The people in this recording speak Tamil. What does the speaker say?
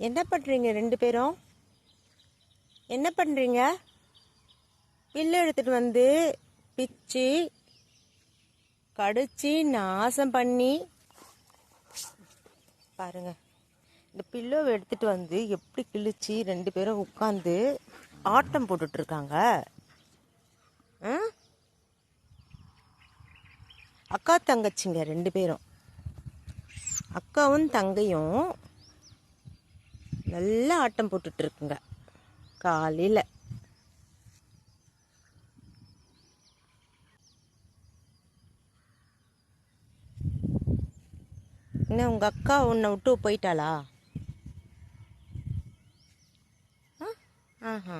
என்ன பண்ணுறீங்க ரெண்டு பேரும்? என்ன பண்ணுறீங்க பில்லு எடுத்துகிட்டு வந்து பிச்சு கடிச்சு நாசம் பண்ணி. பாருங்க. இந்த பில்லோவை எடுத்துட்டு வந்து எப்படி கிழிச்சு ரெண்டு பேரும் உட்காந்து ஆட்டம் போட்டுட்ருக்காங்க ஆ? அக்கா தங்கச்சிங்க ரெண்டு பேரும். அக்காவும் தங்கையும் நல்லா ஆட்டம் போட்டுட்டு இருக்குங்க காலையில். என்ன உங்கள் அக்கா உன்னை விட்டு போயிட்டாளா? ஆ? ஆஹா.